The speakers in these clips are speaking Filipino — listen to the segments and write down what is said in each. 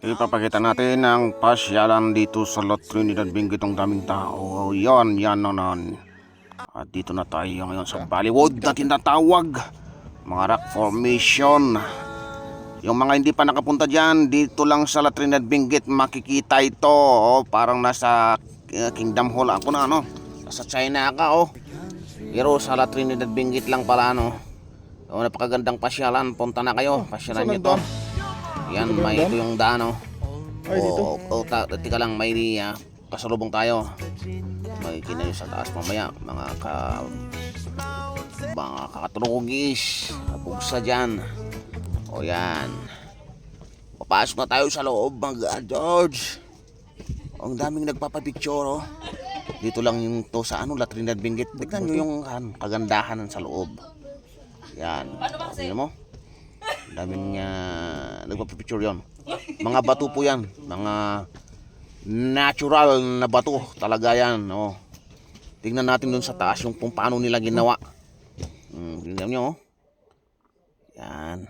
Ipapakita natin ang pasyalan dito sa La Trinidad Benguet ang daming tao. Yan, yan nanon. At dito na tayo ngayon sa Bollywood na tinatawag. Mga rock formation. Yung mga hindi pa nakapunta dyan, dito lang sa La Trinidad Benguet makikita ito. Oh, parang nasa uh, Kingdom Hall ako na, ano? Nasa China ka, oh. Pero sa La Trinidad Benguet lang pala, no? Oh, napakagandang pasyalan. Punta na kayo. Pasyalan saan nyo to. Yan, ba may yung ito yung daan, oh. Ay, dito. O, o, ta, tika lang, may uh, kasalubong tayo. May kinayo sa taas mamaya. Mga ka... Mga kakatrugis. Kapugsa dyan. O yan. Papasok na tayo sa loob, mga George. Ang daming nagpapapicture, oh. Dito lang yung to sa ano, La Trinidad Benguet. Tignan nyo yung han, kagandahan sa loob. Yan. Tingnan mo. Ang daming uh, nagpapapicture yon. Mga bato po yan. Mga natural na bato. Talaga yan. Oh. Tingnan natin dun sa taas yung kung paano nila ginawa. Hmm, tingnan nyo. Oh. Yan.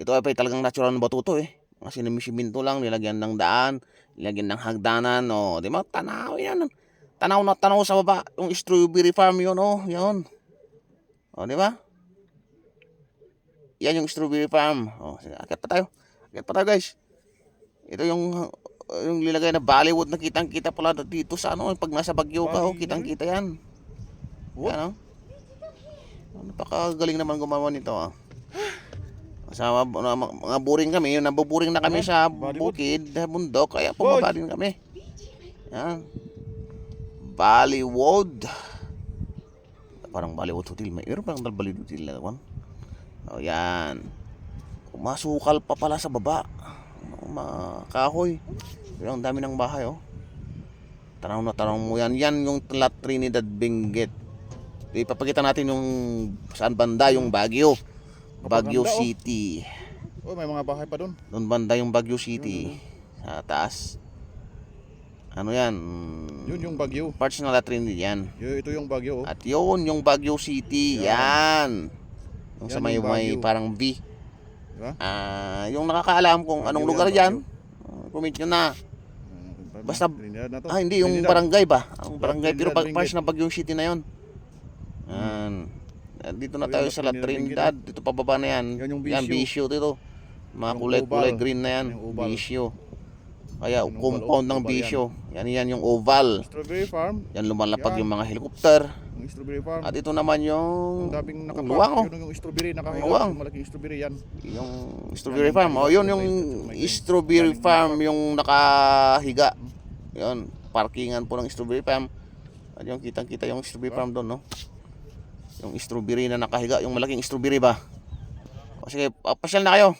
Ito ay pa talagang natural na bato to eh. Kasi namisiminto lang, nilagyan ng daan, nilagyan ng hagdanan, oh, di ba? Tanaw yan. Tanaw na tanaw sa baba, yung strawberry farm yun, oh, yun. Oh, di ba? Yan yung strawberry farm. Oh, akit pa tayo. Akit pa tayo, guys. Ito yung yung nilagay na Bollywood na kitang-kita pala dito sa ano, pag nasa Baguio ka, oh, kitang-kita yan. Yan, oh. Napakagaling naman gumawa nito, ah. Sa mga, mga boring kami, yung nabuboring na kami sa Bollywood. bukid, sa bundok, kaya pumaba din kami. Yan. Bollywood. Parang Bollywood Hotel. May meron parang Bollywood Hotel na. O yan. Umasukal pa pala sa baba. Mga kahoy. Ang dami ng bahay oh. Tanaw na tanaw mo yan. Yan yung La Trinidad Benguet. Ipapakita natin yung saan banda yung Baguio. Baguio Napakaganda, oh. City. Oh, may mga bahay pa doon. Doon banda yung Baguio City. Sa taas. Ano yan? Yun yung Baguio. Parts ng La Trinidad yan. Yun, ito yung Baguio. Oh. At yun, yung Baguio City. Yan. Yung sa Yan may, yung may Baguio. parang V. Diba? Ah, yung nakakaalam kung anong Baguio lugar yan, dyan, uh, comment nyo na. Hmm, Basta- na. Ah, hindi, yung Trinidad. barangay ba? Ang barangay, pero pag parts ng Baguio City na yun. Yan. Ah, Dito na tayo sa La Trinidad. Dito pababa na yan. Yan yung Yan, Bisyo. bisyo dito. Mga kulay-kulay green na yan. Bisyo. Kaya oval, compound ng bisyo. Yan yan yung oval. Strawberry farm. Yan lumalapag Yan. yung mga helicopter. Yung strawberry farm. At ito naman yung Ang daming yung nakapark. luwang oh. Yun yung strawberry nakahiga. Luwang. Yung malaking strawberry yan. Yung strawberry Yan, farm. Oh, yun yung strawberry farm yung nakahiga. Yun, parkingan po ng strawberry farm. At yung kitang-kita yung strawberry farm doon, no? Yung strawberry na nakahiga, yung malaking strawberry ba? O sige, pasyal na kayo.